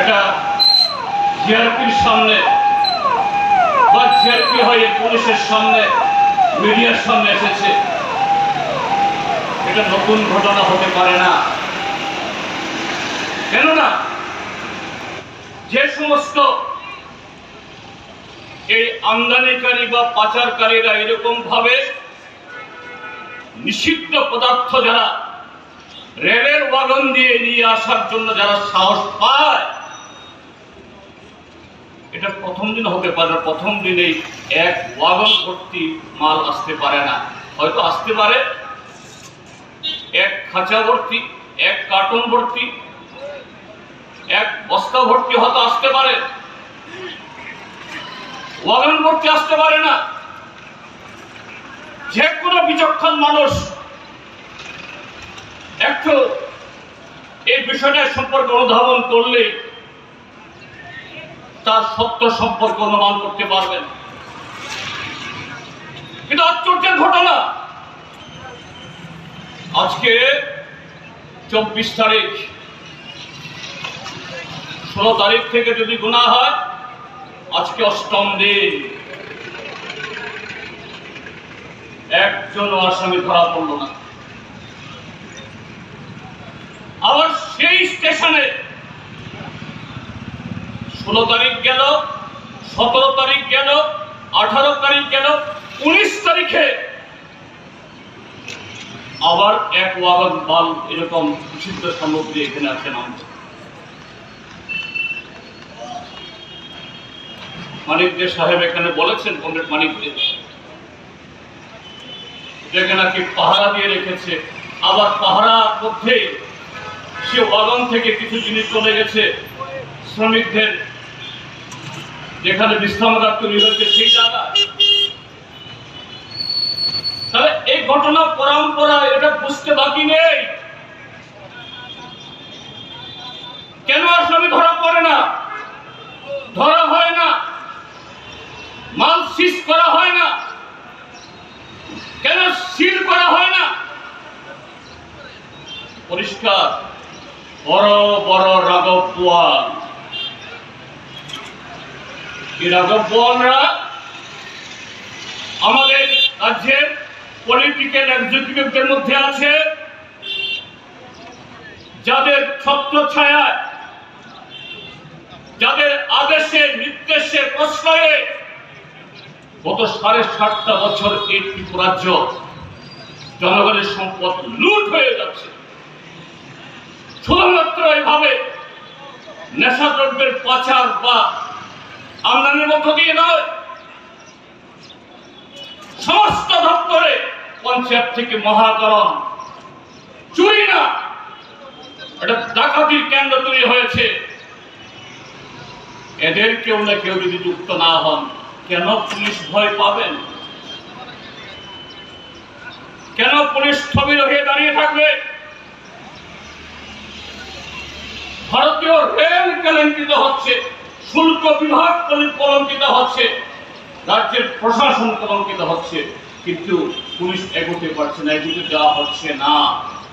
এটা জিআরপির সামনে বা জিআরপি হয়ে পুলিশের সামনে, মিডিয়ার সামনে এসেছে। এটা নতুন ঘটনা হতে পারে না। কেননা যে সমস্ত এই আমদানিকারী বা পাচারকারীরা এরকম ভাবে নিষিদ্ধ পদার্থ যারা রেলের ওয়াগন দিয়ে নিয়ে আসার জন্য যারা সাহস পায় এটা প্রথম দিন হতে পারে না, প্রথম দিনেই এক ওয়াগন ভর্তি মাল আসতে পারে না। হয়তো আসতে পারে, এক খাঁচা ভর্তি, এক কার্টুন ভর্তি, এক বস্তা ভর্তি হয়তো আসতে পারে। ওয়াগন ভর্তি আসতে পারে না। যে কোনো বিচক্ষণ মানুষ একটু এই বিষয়টা সম্পর্কে অনুধাবন করলে তার সত্য সম্পর্কে অনুমান করতে পারবেন। কিন্তু আশ্চর্যের ঘটনা। আজকে চব্বিশ তারিখ। ষোলো তারিখ থেকে যদি গুণা হয়, আজকে অষ্টম দিন। একজন আসামি ধরা পড়ল না। আবার সেই স্টেশনে ষোলো তারিখ গেল, সতেরো তারিখ গেল, আঠারো তারিখ গেল, উনিশ তারিখে আবার এক ওয়াগন বাল এরকম নিষিদ্ধ সামগ্রী এখানে আছে নাম মানিক দে সাহেব এখানে বলেছেন পণ্ডিত মানিক দে নাকি পাহারা দিয়ে রেখেছে, আবার পাহারার মধ্যে সে ওয়াগন থেকে কিছু জিনিস চলে গেছে, শ্রমিকদের যেখানে বিশ্রামাগার তৈরি হয়েছে, সেই জায়গা তাহলে এই ঘটনা পরম্পরা, এটা বুঝতে বাকি নেই। কেন আসামি ধরা পড়ে না? ধরা হয় না। মাল সিজ করা হয় না। কেন সিল করা হয় না? পরিষ্কার। বড় বড় রাঘব পোয়াল। রাঘব আমাদের রাজ্যের পলিটিক্যাল এক্সিকিউটিভদের মধ্যে আছে যাদের ছত্র ছায়ায় যাদের আদেশে, নির্দেশে, প্রশ্রয়ে গত সাড়ে সাতটা বছর এই ত্রিপুরাজ্য জনগণের সম্পদ লুট হয়ে যাচ্ছে। শুধুমাত্র এইভাবে নেশাদ্রব্যের পাচার বা আমদানির মধ্য দিয়ে নয়। সমস্ত দপ্তরে পঞ্চায়েত থেকে মহাকরণ। চুরি না। এটা ডাকাতির কেন্দ্র তৈরি হয়েছে। এদের কেউ না কেউ যদি যুক্ত না হন, কেন পুলিশ ভয় পাবেন? কেন পুলিশ স্থবির হয়ে দাঁড়িয়ে থাকবে? ভারতীয় রেল কলঙ্কিত হচ্ছে। শুল্ক বিভাগ কলঙ্কিত হচ্ছে। রাজ্যের প্রশাসন কলঙ্কিত হচ্ছে। কিন্তু পুলিশ এগোতে পারছে না, এগোতে দেওয়া হচ্ছে না।